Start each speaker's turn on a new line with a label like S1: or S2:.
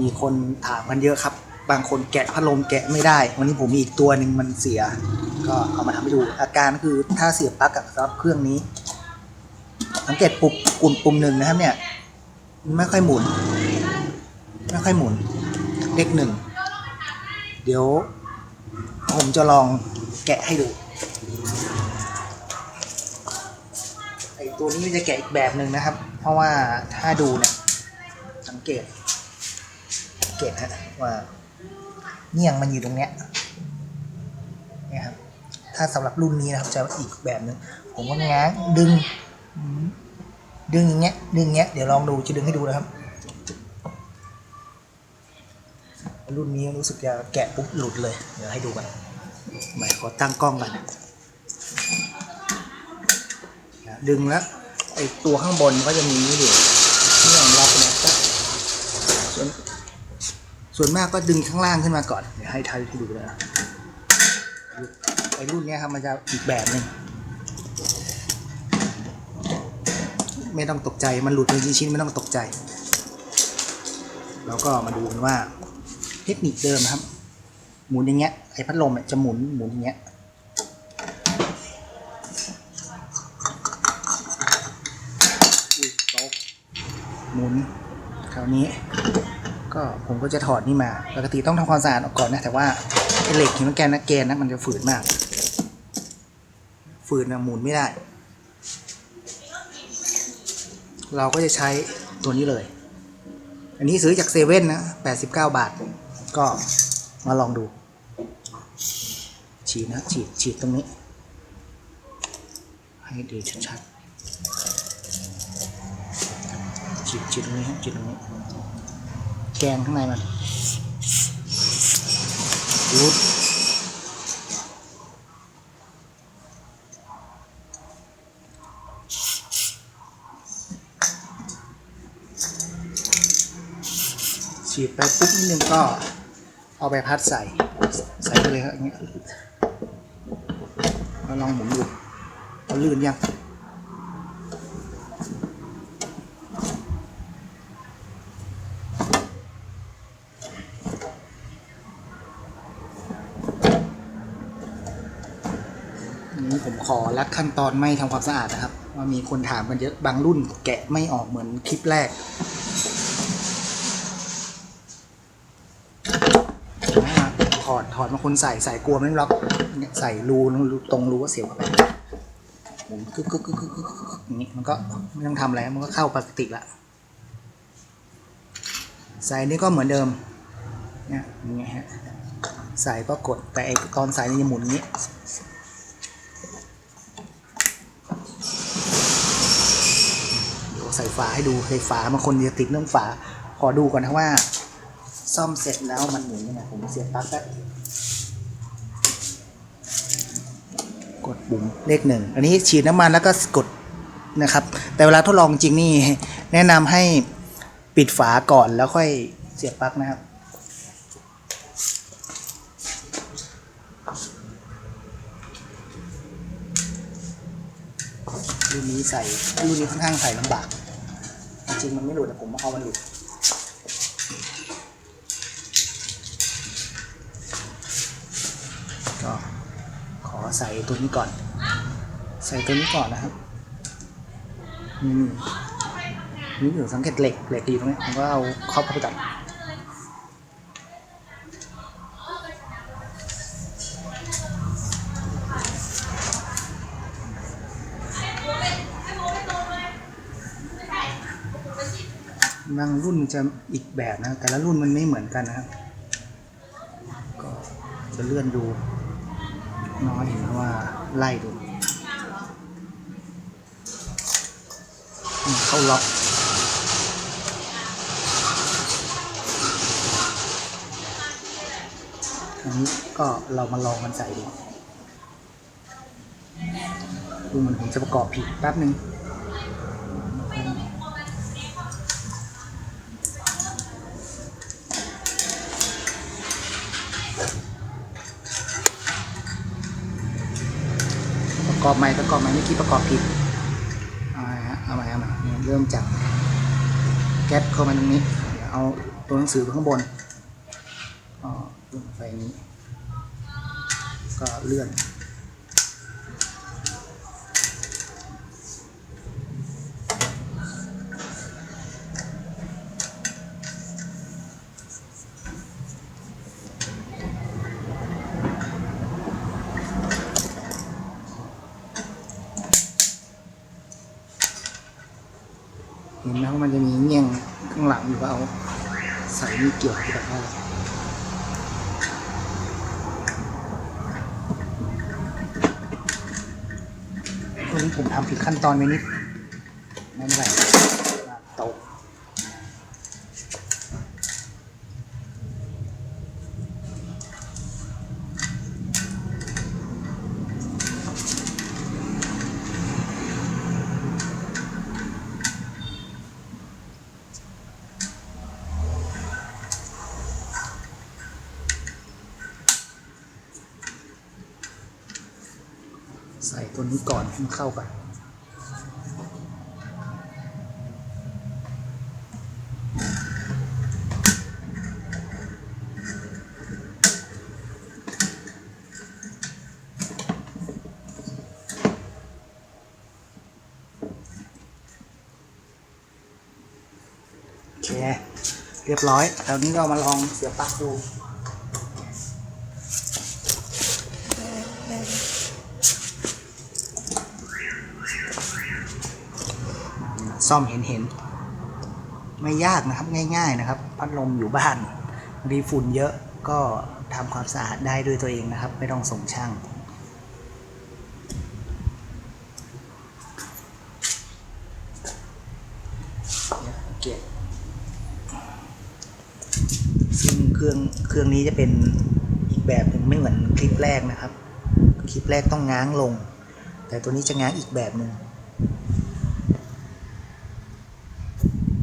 S1: มีคนถามกันเยอะครับ บางคนแกะพัดลมแกะไม่ได้ วันนี้ผมมีอีกตัวหนึ่งมันเสีย ก็เอามาทำให้ดู อาการคือถ้าเสียบปลั๊กกับสำหรับเครื่องนี้ สังเกตปุ่มปุ่มปุ่มหนึ่งนะครับ เนี่ยไม่ค่อยหมุน ไม่ค่อยหมุนเลขหนึ่งเดี๋ยว ผมจะลองแกะให้ดูไอตัวนี้จะแกะอีกแบบหนึ่งนะครับ เพราะว่าถ้าดูเนี่ยสังเกต เกตฮะว่าเงี่ยงมันอยู่ตรงเนี้ยนี่ยครับถ้าสำหรับรุ่นนี้นะครับจะอีกแบบหนึ่งผมก็ง้างดึง ดึงอย่างเงี้ยดึงอย่างเงี้ยเดี๋ยวลองดูจะดึงให้ดูนะครับ รุ่นนี้รู้สึกจะแกะปุ๊บหลุดเลยเดี๋ยวให้ดูกันหมายขอตั้งกล้องกันนะดึงแล้วไอตัวข้างบนก็จะมีนี่อยู่นี่ของเราเนี่ยก็ส่วน ส่วนมากก็ดึงข้างล่างขึ้นมาก่อน เดี๋ยวให้ทายให้ดูเลยนะไอรุ่นนี้ครับมันจะอีกแบบหนึ่งไม่ต้องตกใจมันหลุดเป็นชิ้นๆไม่ต้องตกใจ แล้วก็มาดูกันว่าเทคนิคเดิมนะครับ หมุนอย่างเงี้ยไอพัดลมเนี่ยจะหมุนหมุนอย่างเงี้ยหมุนคราวนี้ ก็ผมก็จะถอดนี่มา ปกติต้องทำความสะอาดออกก่อนนะ แต่ว่าเหล็กหินแกนนะแกนนะมันจะฝืนมาก ฝืนนะหมุนไม่ได้ เราก็จะใช้ตัวนี้เลย อันนี้ซื้อจากเซเว่นนะ 89 บาท ก็มาลองดู ฉีดนะ ฉีด ฉีดตรงนี้ ให้ดูชัดๆฉีดฉีดตรงนี้ครับฉีดตรงนี้ แกงข้างในมันรูดฉีดไปปุ๊บนิดนึงก็เอาใบพัดใส่ ใส่ไปเลยครับอย่างเงี้ยแล้วลองหมุนดูเอาลื่นยัง นี้ ผมขอลัดขั้นตอนไม่ทำความสะอาดนะครับว่ามีคนถามกันเยอะบางรุ่นแกะไม่ออกเหมือนคลิปแรกถอดถอดมาคนใส่ใส่กลัวไม่ล็อกใส่รูตรงรูก็เสียบเข้าไปหมุนกึกกึกกึกกึกกึกกึกอย่างนี้มันก็ไม่ต้องทำอะไรมันก็เข้าปกติละใส่นี่ก็เหมือนเดิมเนี่ยอย่างเงี้ยฮะใส่ก็กดแต่ไอ้ตอนใส่นี่จะหมุนอย่างนี้ ใส่ฝาให้ดูใส่ฝาบางคนจะติดเรื่องฝา ขอดูก่อนนะว่า ซ่อมเสร็จแล้วมันหมุนยังไงผมเสียบปลั๊กแล้วกดปุ่มเลขหนึ่งอันนี้ฉีดน้ำมันแล้วก็กดนะครับ แต่เวลาทดลองจริงนี่แนะนำให้ปิดฝาก่อนแล้วค่อยเสียบปลั๊กนะครับรุ่นนี้ใส่รุ่นนี้ค่อนข้างใส่ลำบาก จริงมันไม่หลุดแต่ผมเอามันหลุดก็ขอใส่ตัวนี้ก่อน ใส่ตัวนี้ก่อนนะครับนี่นี่อยู่สังเกตเหล็กเหล็กดีตรงนี้ผมก็เอาครอบเข้าไปก่อ นบางรุ่นจะอีกแบบนะ แต่ละรุ่นมันไม่เหมือนกันนะครับ ก็จะเลื่อนดูน้อยเห็นว่าไล่ดู เข้าล็อกอันนี้ก็เรามาลองมันใส่ดูดูเหมือนผมจะประกอบผิดแป๊บหนึ่ง กอบใหม่ประกอบใหม่ไม่คิดประกอบผิดเอาใหม่ฮะเอาใหม่เอาใหม่เริ่มจากแก๊ปเข้ามาตรงนี้เดี๋ยวเอาตัวหนังสือข้างบนอ๋อลงไปนี้ ก็เลื่อน เห็นไหมว่ามันจะมีเงี้ยงข้างหลังอยู่ว่าเอาใส่นี่เกี่ยวกับแบบว่าวันนี้ผมทำผิดขั้นตอนไปนิดไม่เป็นไร ใส่ตัวนี้ก่อนให้มันเข้ากันโอเค เรียบร้อยคราวนี้เรามาลองเสียบปลั๊กดู ซ่อมเห็นเห็นไม่ยากนะครับง่าย ๆนะครับ พัดลมอยู่บ้านมีฝุ่นเยอะก็ทำความสะอาดได้ด้วยตัวเองนะครับ ไม่ต้องส่งช่าง ซึ่งเครื่องเครื่องนี้จะเป็นอีกแบบหนึ่งไม่เหมือนคลิปแรกนะครับ คลิปแรกต้องง้างลง แต่ตัวนี้จะง้างอีกแบบหนึ่ง